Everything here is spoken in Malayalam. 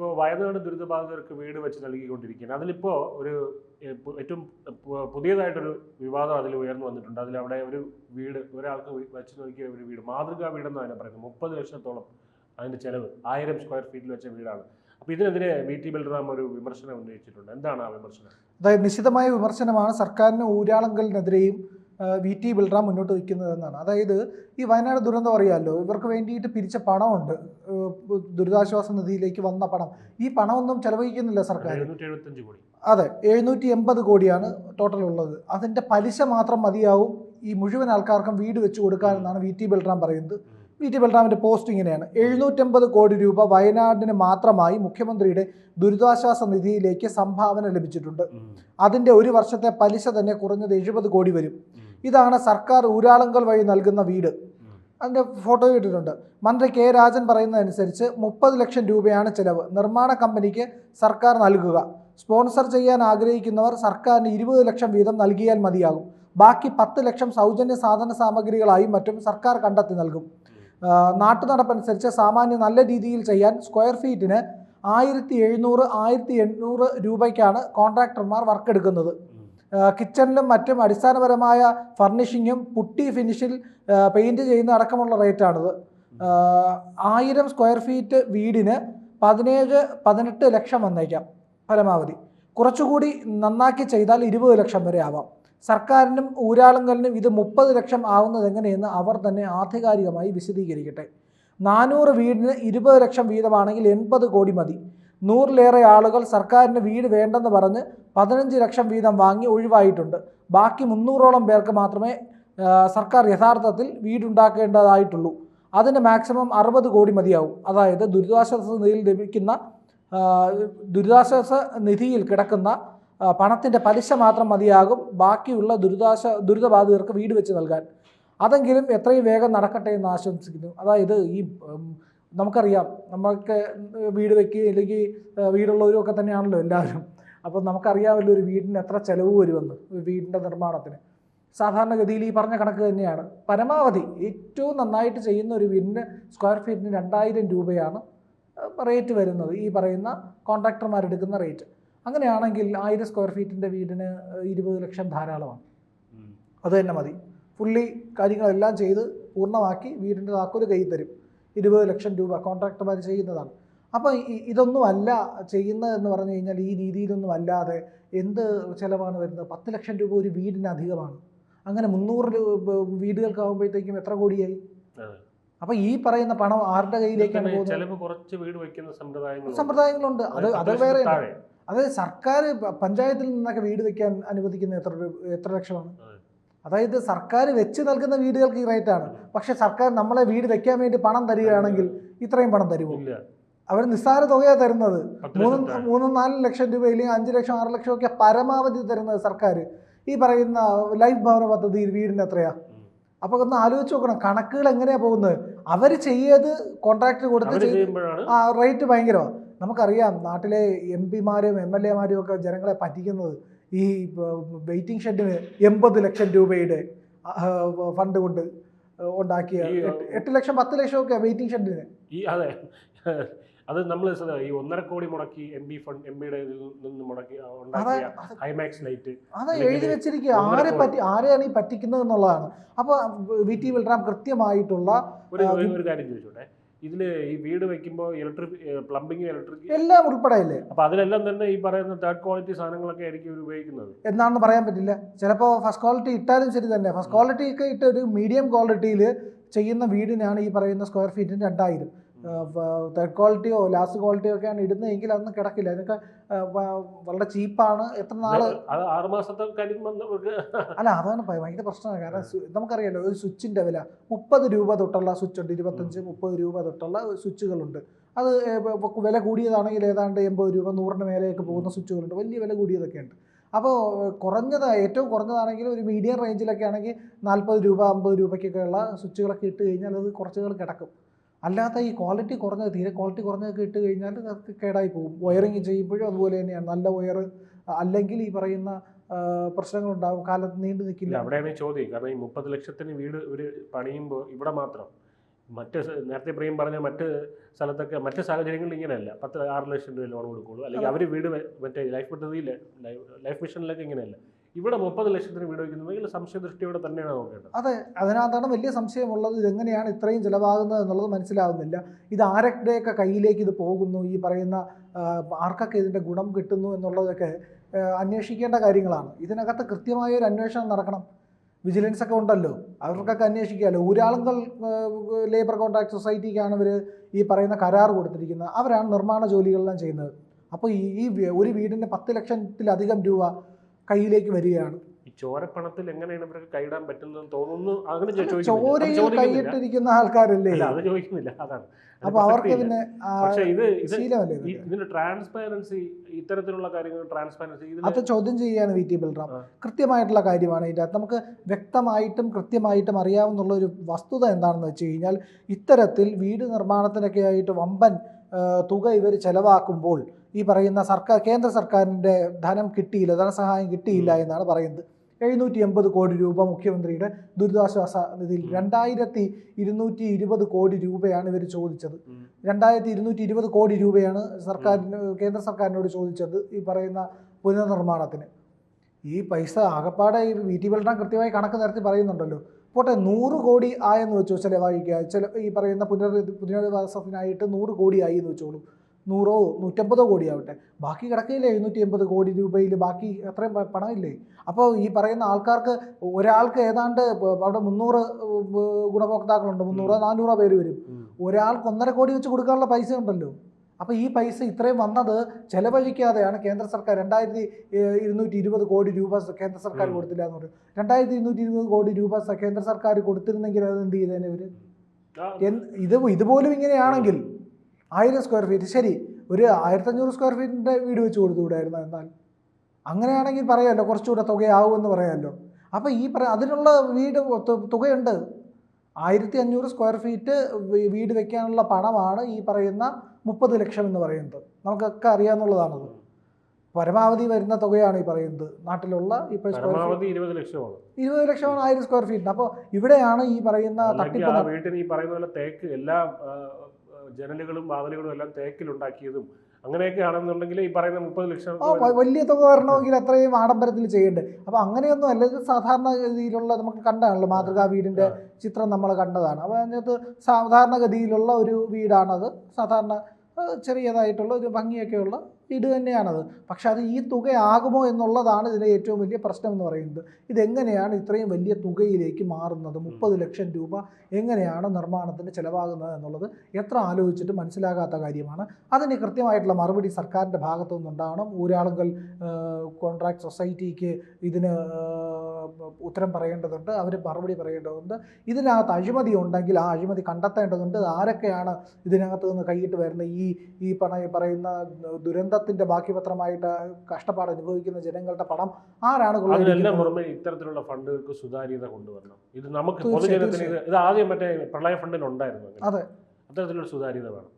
ഇപ്പോൾ വയനാട് ദുരിതബാധിതർക്ക് വീട് വെച്ച് നൽകിക്കൊണ്ടിരിക്കുകയാണ്. അതിലിപ്പോൾ ഒരു ഏറ്റവും പുതിയതായിട്ടൊരു വിവാദം അതിൽ ഉയർന്നു വന്നിട്ടുണ്ട്. അതിൽ അവിടെ ഒരു വീട് ഒരാൾക്ക് വെച്ച് നോക്കിയ ഒരു വീട് മാതൃകാ വീടെന്ന് അതിനെ പറയുന്നത്. മുപ്പത് ലക്ഷത്തോളം അതിന്റെ ചിലവ് ആയിരം സ്ക്വയർ ഫീറ്റിൽ വെച്ച വീടാണ്. അപ്പോൾ ഇതിനെതിരെ വി ടി ബൽറാം ഒരു വിമർശനം ഉന്നയിച്ചിട്ടുണ്ട്. എന്താണ് ആ വിമർശനം? അതായത് നിശിതമായ വിമർശനമാണ് സർക്കാരിന് ഊരാളങ്കലിനെതിരെയും വി ടി ബൽറാം മുന്നോട്ട് വയ്ക്കുന്നതെന്നാണ് അതായത് ഈ വയനാട് ദുരന്തം അറിയാമല്ലോ ഇവർക്ക് വേണ്ടിയിട്ട് പിരിച്ച പണമുണ്ട്. ദുരിതാശ്വാസ നിധിയിലേക്ക് വന്ന പണം. ഈ പണമൊന്നും ചെലവഴിക്കുന്നില്ല സർക്കാർ. അതെ എഴുന്നൂറ്റി എൺപത് കോടിയാണ് ടോട്ടൽ ഉള്ളത്. അതിന്റെ പലിശ മാത്രം മതിയാവും ഈ മുഴുവൻ ആൾക്കാർക്കും വീട് വെച്ച് കൊടുക്കാനെന്നാണ് വി ടി ബിൽറാം പറയുന്നത്. വി ടി ബൽറാമിന്റെ പോസ്റ്റ് ഇങ്ങനെയാണ്. എഴുന്നൂറ്റമ്പത് കോടി രൂപ വയനാടിന് മാത്രമായി മുഖ്യമന്ത്രിയുടെ ദുരിതാശ്വാസ നിധിയിലേക്ക് സംഭാവന ലഭിച്ചിട്ടുണ്ട്. അതിന്റെ ഒരു വർഷത്തെ പലിശ തന്നെ കുറഞ്ഞത് എഴുപത് കോടി വരും. ഇതാണ് സർക്കാർ ഊരാളുങ്കൽ വഴി നൽകുന്ന വീട്. അതിന്റെ ഫോട്ടോ ഇട്ടിട്ടുണ്ട്. മന്ത്രി കെ രാജൻ പറയുന്നതനുസരിച്ച് മുപ്പത് ലക്ഷം രൂപയാണ് ചിലവ്. നിർമ്മാണ കമ്പനിക്ക് സർക്കാർ നൽകുക. സ്പോൺസർ ചെയ്യാൻ ആഗ്രഹിക്കുന്നവർ സർക്കാരിന് ഇരുപത് ലക്ഷം വീതം നൽകിയാൽ മതിയാകും. ബാക്കി പത്ത് ലക്ഷം സൗജന്യ സാധന സാമഗ്രികളായും മറ്റും സർക്കാർ കണ്ടെത്തി നൽകും. ആ, നാട്ടുനടപ്പനുസരിച്ച് സാമാന്യം നല്ല രീതിയിൽ ചെയ്യാൻ സ്ക്വയർ ഫീറ്റിന് ആയിരത്തി എഴുന്നൂറ് ആയിരത്തി എണ്ണൂറ് രൂപയ്ക്കാണ് കോൺട്രാക്ടർമാർ വർക്ക് എടുക്കുന്നത് കിച്ചണിലും മറ്റും അടിസ്ഥാനപരമായ ഫർണിഷിങ്ങും പുട്ടി ഫിനിഷിൽ പെയിന്റ് പെയിന്റ് ചെയ്യുന്ന അടക്കമുള്ള റേറ്റാണിത്. ആയിരം സ്ക്വയർ ഫീറ്റ് വീടിന് പതിനേഴ് പതിനെട്ട് ലക്ഷം വന്നേക്കാം പരമാവധി കുറച്ചുകൂടി നന്നാക്കി ചെയ്താൽ ഇരുപത് ലക്ഷം വരെ ആവാം. സർക്കാരിനും ഊരാളുങ്കലിനും ഇത് മുപ്പത് ലക്ഷം ആവുന്നത് എങ്ങനെയെന്ന് അവർ തന്നെ ആധികാരികമായി വിശദീകരിക്കട്ടെ. നാനൂറ് വീടിന് ഇരുപത് ലക്ഷം വീതമാണെങ്കിൽ എൺപത് കോടി മതി. നൂറിലേറെ ആളുകൾ സർക്കാരിന് വീട് വേണ്ടെന്ന് പറഞ്ഞ് പതിനഞ്ച് ലക്ഷം വീതം വാങ്ങി ഒഴിവായിട്ടുണ്ട്. ബാക്കി മുന്നൂറോളം പേർക്ക് മാത്രമേ സർക്കാർ യഥാർത്ഥത്തിൽ വീടുണ്ടാക്കേണ്ടതായിട്ടുള്ളൂ. അതിന് മാക്സിമം അറുപത് കോടി മതിയാവും. അതായത് ദുരിതാശ്വാസ നിധിയിൽ ലഭിക്കുന്ന ദുരിതാശ്വാസ നിധിയിൽ കിടക്കുന്ന പണത്തിന്റെ പലിശ മാത്രം മതിയാകും. ബാക്കിയുള്ള ദുരിതാശ ദുരിതബാധിതർക്ക് വീട് വെച്ച് നൽകാൻ. അതെങ്കിലും എത്രയും വേഗം നടക്കട്ടെ എന്ന് ആശംസിക്കുന്നു. അതായത് ഈ നമുക്കറിയാം. നമ്മൾക്ക് വീട് വയ്ക്കുക അല്ലെങ്കിൽ വീടുള്ളവരും ഒക്കെ തന്നെയാണല്ലോ എല്ലാവരും. അപ്പം നമുക്കറിയാമല്ലോ ഒരു വീടിന് എത്ര ചിലവ് വരുമെന്ന് വീടിന്റെ നിർമ്മാണത്തിന്. സാധാരണഗതിയിൽ ഈ പറഞ്ഞ കണക്ക് തന്നെയാണ്. പരമാവധി ഏറ്റവും നന്നായിട്ട് ചെയ്യുന്ന ഒരു വീടിന് സ്ക്വയർ ഫീറ്റിന് രണ്ടായിരം രൂപയാണ് റേറ്റ് വരുന്നത്. ഈ പറയുന്ന കോൺട്രാക്ടർമാരെടുക്കുന്ന റേറ്റ്. അങ്ങനെയാണെങ്കിൽ ആയിരം സ്ക്വയർ ഫീറ്റിന്റെ വീടിന് ഇരുപത് ലക്ഷം ധാരാളമാണ്. അത് തന്നെ മതി. ഫുള്ളി കാര്യങ്ങളെല്ലാം ചെയ്ത് പൂർണമാക്കി വീടിന്റെ താക്കോൽ കയ്യിൽ തരും. ഇരുപത് ലക്ഷം രൂപ കോൺട്രാക്ടർമാർ ചെയ്യുന്നതാണ്. അപ്പോൾ ഇതൊന്നുമല്ല ഇതൊന്നും അല്ല ചെയ്യുന്നത് എന്ന് പറഞ്ഞു കഴിഞ്ഞാൽ ഈ രീതിയിലൊന്നും അല്ലാതെ എന്ത് ചിലവാണ് വരുന്നത്? പത്ത് ലക്ഷം രൂപ ഒരു വീടിന് അധികമാണ്. അങ്ങനെ മുന്നൂറ് രൂപ വീടുകൾക്കാകുമ്പോഴത്തേക്കും എത്ര കോടിയായി? അപ്പൊ ഈ പറയുന്ന പണം ആരുടെ കയ്യിലേക്കാണ് പോകുന്നത്? കുറച്ച് വീട് വെക്കുന്ന സമ്പ്രദായങ്ങളുണ്ട്. അത് അത് വേറെ അതായത് സർക്കാർ പഞ്ചായത്തിൽ നിന്നൊക്കെ വീട് വെക്കാൻ അനുവദിക്കുന്ന എത്ര എത്ര ലക്ഷമാണ്? അതായത് സർക്കാർ വെച്ച് നൽകുന്ന വീടുകൾക്ക് ഈ റേറ്റ് ആണ്. പക്ഷെ സർക്കാർ നമ്മളെ വീട് വെക്കാൻ വേണ്ടി പണം തരികയാണെങ്കിൽ ഇത്രയും പണം തരുമോ? അവർ നിസ്സാര തുകയാണ് തരുന്നത്. മൂന്നും. മൂന്നും നാല് ലക്ഷം രൂപ അല്ലെങ്കിൽ അഞ്ച് ലക്ഷം ആറ് ലക്ഷം ഒക്കെ പരമാവധി തരുന്നത് സർക്കാർ ഈ പറയുന്ന ലൈഫ് ഭവന പദ്ധതി വീടിന് എത്രയാ. അപ്പൊ ഒന്ന് ആലോചിച്ച് നോക്കണം കണക്കുകൾ എങ്ങനെയാ പോകുന്നത്? അവർ ചെയ്യത് കോൺട്രാക്ട് കൊടുത്ത് ആ റേറ്റ് ഭയങ്കരമാണ് നമുക്കറിയാം നാട്ടിലെ എം പിമാരും എം എൽ എമാരും ഒക്കെ ജനങ്ങളെ പറ്റിക്കുന്നത് ഈ വെയിറ്റിംഗ് ഷെഡിന് എൺപത് ലക്ഷം രൂപയുടെ ഫണ്ട് കൊണ്ട് ഉണ്ടാക്കിയ എട്ട് ലക്ഷം പത്ത് ലക്ഷം ഒക്കെ വെയിറ്റിംഗ് ഷെഡിന്. ഈ അതെ. അത് നമ്മൾ ഈ ഒന്നര കോടി മുടക്കി എം ബി ഫണ്ട് എം ബിയുടെ നിന്ന് മുടക്കി ഉണ്ടാക്കിയ ഹൈമാക്സ് ലൈറ്റ് അത് എഴുതി വെച്ചിരിക്കുക. ആരെ പറ്റി ആരെയാണ് ഈ പറ്റിക്കുന്നത് എന്നുള്ളതാണ്. അപ്പോൾ വി ടി വിൽറാം കൃത്യമായിട്ടുള്ള ഒരു കാര്യം ചോദിച്ചോട്ടെ. ഇതിൽ ഈ വീട് വെക്കുമ്പോൾ ഇലക്ട്രിക് പ്ലംബിംഗ് ഇലക്ട്രിക് എല്ലാം ഉൾപ്പെടെയല്ലേ? അപ്പൊ അതിലെല്ലാം തന്നെ ഈ പറയുന്ന തേർഡ് ക്വാളിറ്റി സാധനങ്ങളൊക്കെ ആയിരിക്കും ഇവർ ഉപയോഗിക്കുന്നത്. എന്നാണെന്ന് പറയാൻ പറ്റില്ല. ചിലപ്പോൾ ഫസ്റ്റ് ക്വാളിറ്റി ഇട്ടാലും ശരി തന്നെ. ഫസ്റ്റ് ക്വാളിറ്റി ഒക്കെ ഇട്ട് ഒരു മീഡിയം ക്വാളിറ്റിയിൽ ചെയ്യുന്ന വീടിനാണ് ഈ പറയുന്ന സ്ക്വയർ ഫീറ്റിന് രണ്ടായിരം. തേർഡ് ക്വാളിറ്റിയോ ലാസ്റ്റ് ക്വാളിറ്റിയോ ഒക്കെയാണ് ഇടുന്നതെങ്കിൽ അതൊന്നും കിടക്കില്ല. അതിനൊക്കെ വളരെ ചീപ്പാണ്. എത്ര നാൾ അല്ല അതാണ് ഭയ- ഭയങ്കര പ്രശ്നമാണ്. കാരണം നമുക്കറിയാലോ ഒരു സ്വിച്ചിന്റെ വില മുപ്പത് രൂപ തൊട്ടുള്ള സ്വിച്ച് ഉണ്ട് ഇരുപത്തഞ്ച് മുപ്പത് രൂപ തൊട്ടുള്ള സ്വിച്ചുകളുണ്ട്. അത് വില കൂടിയതാണെങ്കിൽ ഏതാണ്ട് എൺപത് രൂപ നൂറിന് മേലെയൊക്കെ പോകുന്ന സ്വിച്ചുകളുണ്ട്. വലിയ വില കൂടിയതൊക്കെ ഉണ്ട് അപ്പോൾ കുറഞ്ഞത് ഏറ്റവും കുറഞ്ഞതാണെങ്കിൽ ഒരു മീഡിയം റേഞ്ചിലൊക്കെ ആണെങ്കിൽ നാൽപ്പത് രൂപ അമ്പത് രൂപയ്ക്കൊക്കെയുള്ള സ്വിച്ചുകളൊക്കെ ഇട്ട് കഴിഞ്ഞാൽ അത് കുറച്ചുകൾ കിടക്കും. അല്ലാത്ത ഈ ക്വാളിറ്റി കുറഞ്ഞത് തീരെ ക്വാളിറ്റി കുറഞ്ഞതൊക്കെ ഇട്ട് കഴിഞ്ഞാൽ അത് കേടായി പോകും. വയറിങ് ചെയ്യുമ്പോഴും അതുപോലെ തന്നെയാണ്. നല്ല വയർ അല്ലെങ്കിൽ ഈ പറയുന്ന പ്രശ്നങ്ങൾ പ്രശ്നങ്ങളുണ്ടാവും കാലത്ത് നീണ്ടു നിൽക്കില്ല. അവിടെയാണ് ഈ ചോദ്യം. കാരണം ഈ മുപ്പത് ലക്ഷത്തിന് വീട് ഒരു പണിയുമ്പോൾ ഇവിടെ മാത്രം മറ്റ് നേരത്തെ പ്രിയം പറഞ്ഞ മറ്റ് സ്ഥലത്തൊക്കെ മറ്റ് സാഹചര്യങ്ങളിൽ ഇങ്ങനെയല്ല. പത്ത് ആറ് ലക്ഷം രൂപ ലോൺ കൊടുക്കുള്ളൂ. അല്ലെങ്കിൽ അവർ വീട് മറ്റേ ലൈഫ് പദ്ധതിയിൽ ലൈഫ് മിഷനിലൊക്കെ ഇങ്ങനെയല്ല. ഇവിടെ മുപ്പത് ലക്ഷത്തിന് വീട് വയ്ക്കുന്നുണ്ടെങ്കിൽ സംശയദൃഷ്ടിയോടെ തന്നെയാണ് നോക്കേണ്ടത്. അതെ അതിനകത്താണ് വലിയ സംശയമുള്ളത്. ഇതെങ്ങനെയാണ് ഇത്രയും ചിലവാകുന്നത് എന്നുള്ളത് മനസ്സിലാവുന്നില്ല. ഇത് ആരുടെയൊക്കെ കയ്യിലേക്ക് ഇത് പോകുന്നു? ഈ പറയുന്ന ആർക്കൊക്കെ ഇതിന്റെ ഗുണം കിട്ടുന്നു എന്നുള്ളതൊക്കെ അന്വേഷിക്കേണ്ട കാര്യങ്ങളാണ്. ഇതിനകത്ത് കൃത്യമായ ഒരു അന്വേഷണം നടക്കണം. വിജിലൻസ് ഒക്കെ ഉണ്ടല്ലോ. അവർക്കൊക്കെ അന്വേഷിക്കാമല്ലോ ഊരാളുങ്കൽ ലേബർ കോൺട്രാക്ട് സൊസൈറ്റിക്കാണ് ഇവർ ഈ പറയുന്ന കരാർ കൊടുത്തിരിക്കുന്നത്. അവരാണ് നിർമ്മാണ ജോലികളെല്ലാം ചെയ്യുന്നത്. അപ്പോൾ ഈ ഈ ഒരു വീടിന് പത്ത് ലക്ഷത്തിലധികം രൂപ കയ്യിലേക്ക് വരികയാണ്. ഈ ചോരപ്പണത്തിൽ എങ്ങനെയാണ് ഇവർക്ക് കൈയിടാൻ പറ്റുന്നതെന്ന് തോന്നുന്നു? അങ്ങനെ ചോരയിൽ. കൈയിട്ടിരിക്കുന്ന ആൾക്കാരല്ലേ? അത് ചോദിക്കുന്നില്ല. അതാണ്. അത് അപ്പൊ അവർക്ക് പിന്നെ പക്ഷേ ഇത്? ഇതിന്റെ ട്രാൻസ്പാരൻസി ഇത്തരത്തിലുള്ള കാര്യങ്ങൾ ട്രാൻസ്പാരൻസി അത് ചോദ്യം ചെയ്യാണ് വി ടി ബൽറാം. കൃത്യമായിട്ടുള്ള കാര്യമാണ് ഇതിന്റെ അകത്ത്. നമുക്ക് വ്യക്തമായിട്ടും കൃത്യമായിട്ടും അറിയാവുന്നുള്ള ഒരു വസ്തുത എന്താണെന്ന് വെച്ച് കഴിഞ്ഞാൽ ഇത്തരത്തിൽ വീട് നിർമ്മാണത്തിനൊക്കെ ആയിട്ട് വമ്പൻ തുക ഇവർ ചെലവാക്കുമ്പോൾ ഈ പറയുന്ന സർക്കാർ കേന്ദ്ര സർക്കാരിന്റെ ധനം കിട്ടിയില്ല ധനസഹായം കിട്ടിയില്ല എന്നാണ് പറയുന്നത്. എഴുന്നൂറ്റി എൺപത് കോടി രൂപ മുഖ്യമന്ത്രിയുടെ ദുരിതാശ്വാസ നിധിയിൽ. രണ്ടായിരത്തി ഇരുന്നൂറ്റി ഇരുപത് കോടി രൂപയാണ് ഇവർ ചോദിച്ചത്. രണ്ടായിരത്തി ഇരുന്നൂറ്റി ഇരുപത് കോടി രൂപയാണ് സർക്കാരിന് കേന്ദ്ര സർക്കാരിനോട് ചോദിച്ചത് ഈ പറയുന്ന പുനർനിർമ്മാണത്തിന്. ഈ പൈസ ആകപ്പാടെ ഈ വി ടി വെള്ളം കൃത്യമായി കണക്ക് നിരത്തി പറയുന്നുണ്ടല്ലോ. പോട്ടെ നൂറ് കോടി ആയെന്ന് വെച്ചോ ചിലവായിക്കുക ചില ഈ പറയുന്ന പുനർ പുനരധിവാസത്തിനായിട്ട് നൂറ് കോടി ആയി എന്ന് വെച്ചോളൂ. നൂറോ നൂറ്റമ്പതോ കോടി ആവട്ടെ ബാക്കി കിടക്കില്ല എഴുന്നൂറ്റി എൺപത് കോടി രൂപയിൽ ബാക്കി അത്രയും പണമില്ലേ? അപ്പോൾ ഈ പറയുന്ന ആൾക്കാർക്ക് ഒരാൾക്ക് ഏതാണ്ട് അവിടെ മുന്നൂറ് ഗുണഭോക്താക്കളുണ്ട്. മുന്നൂറോ നാനൂറോ പേര് വരും. ഒരാൾക്ക് ഒന്നര കോടി വെച്ച് കൊടുക്കാനുള്ള പൈസ ഉണ്ടല്ലോ. അപ്പോൾ ഈ പൈസ ഇത്രയും വന്നത് ചെലവഴിക്കാതെയാണ് കേന്ദ്ര സർക്കാർ രണ്ടായിരത്തി ഇരുന്നൂറ്റി ഇരുപത് കോടി രൂപ കേന്ദ്ര സർക്കാർ. കൊടുത്തില്ല എന്ന് പറഞ്ഞു രണ്ടായിരത്തി ഇരുന്നൂറ്റി ഇരുപത് കോടി രൂപ കേന്ദ്ര സർക്കാർ കൊടുത്തിരുന്നെങ്കിൽ അത് എന്ത് ചെയ്തേനെ ഇവർ ഇത് ഇതുപോലും ഇങ്ങനെയാണെങ്കിൽ ആയിരം സ്ക്വയർ ഫീറ്റ് ശരി ഒരു ആയിരത്തഞ്ഞൂറ് സ്ക്വയർ ഫീറ്റിന്റെ വീട് വെച്ച് കൊടുത്തുകൂടായിരുന്നു എന്നാൽ. അങ്ങനെയാണെങ്കിൽ പറയാമല്ലോ കുറച്ചുകൂടെ തുകയാവുമെന്ന് പറയാമല്ലോ അപ്പോൾ ഈ പറ അതിനുള്ള വീട് തുകയുണ്ട്. ആയിരത്തി അഞ്ഞൂറ് സ്ക്വയർ ഫീറ്റ് വീട് വെക്കാനുള്ള പണമാണ് ഈ പറയുന്ന മുപ്പത് ലക്ഷം എന്ന് പറയുന്നത്. നമുക്കൊക്കെ അറിയാമെന്നുള്ളതാണത് പരമാവധി വരുന്ന തുകയാണ് ഈ പറയുന്നത്. നാട്ടിലുള്ള ഇപ്പോൾ ഇരുപത് ലക്ഷമാണ്. ഇരുപത് ലക്ഷമാണ് ആയിരം സ്ക്വയർ ഫീറ്റിന് അപ്പോൾ ഇവിടെയാണ് ഈ പറയുന്ന തട്ടിപ്പ് വീട്ടിന് ഈ പറയുന്ന പോലെ തേക്ക് എല്ലാ ജനലുകളും വാതിലുകളും എല്ലാം തേക്കിലുണ്ടാക്കിയതും അങ്ങനെയൊക്കെ ആണെന്നുണ്ടെങ്കിൽ ഈ പറയുന്ന മുപ്പത് ലക്ഷം വലിയ തുക വരണമെങ്കിൽ അത്രയും ആഡംബരത്തിൽ ചെയ്യേണ്ടത് അപ്പൊ അങ്ങനെയൊന്നും അല്ല ഇത് സാധാരണ രീതിയിലുള്ള നമുക്ക് കണ്ടാണല്ലോ മാതൃകാ വീടിന്റെ ചിത്രം നമ്മൾ കണ്ടതാണ്. അപ്പോൾ അതിനകത്ത് സാധാരണഗതിയിലുള്ള ഒരു വീടാണത് സാധാരണ ചെറിയതായിട്ടുള്ള ഒരു ഭംഗിയൊക്കെയുള്ള വീട് തന്നെയാണത്. പക്ഷേ അത് ഈ തുകയാകുമോ എന്നുള്ളതാണ് ഇതിലെ ഏറ്റവും വലിയ പ്രശ്നം എന്ന് പറയുന്നത്. ഇതെങ്ങനെയാണ് ഇത്രയും വലിയ തുകയിലേക്ക് മാറുന്നത്? മുപ്പത് ലക്ഷം രൂപ എങ്ങനെയാണ് നിർമ്മാണത്തിന് ചിലവാകുന്നത് എന്നുള്ളത് എത്ര ആലോചിച്ചിട്ട് മനസ്സിലാകാത്ത കാര്യമാണ്. അതിന് കൃത്യമായിട്ടുള്ള മറുപടി സർക്കാരിന്റെ ഭാഗത്തു നിന്നുണ്ടാവണം ഊരാളുങ്കൽ കോൺട്രാക്ട് സൊസൈറ്റിക്ക് ഇതിന് ഉത്തരം പറയേണ്ടതുണ്ട് അവർ മറുപടി പറയേണ്ടതുണ്ട്. ഇതിനകത്ത് അഴിമതി ഉണ്ടെങ്കിൽ ആ അഴിമതി കണ്ടെത്തേണ്ടതുണ്ട്. ആരൊക്കെയാണ് ഇതിനകത്ത് നിന്ന് കൈയിട്ട് വരുന്ന ഈ ഈ പറഞ്ഞ പറയുന്ന ദുരന്തത്തിന്റെ ബാക്കിപത്രമായിട്ട് കഷ്ടപ്പാട് അനുഭവിക്കുന്ന ജനങ്ങളുടെ പണം? ആരാണ് അതിനെല്ലാം കൊള്ളയടിക്കുന്നത്? പുറമെ ഇത്തരത്തിലുള്ള ഫണ്ടുകൾക്ക് സുതാര്യത കൊണ്ടുവരണം. ഇത് നമുക്ക് പൊതുജനത്തിന് ഇത് ഇത് ആദ്യം മറ്റേ പ്രളയ ഫണ്ടിൽ ഉണ്ടായിരുന്നു അതെ. അത്തരത്തിലുള്ള സുതാര്യത വേണം.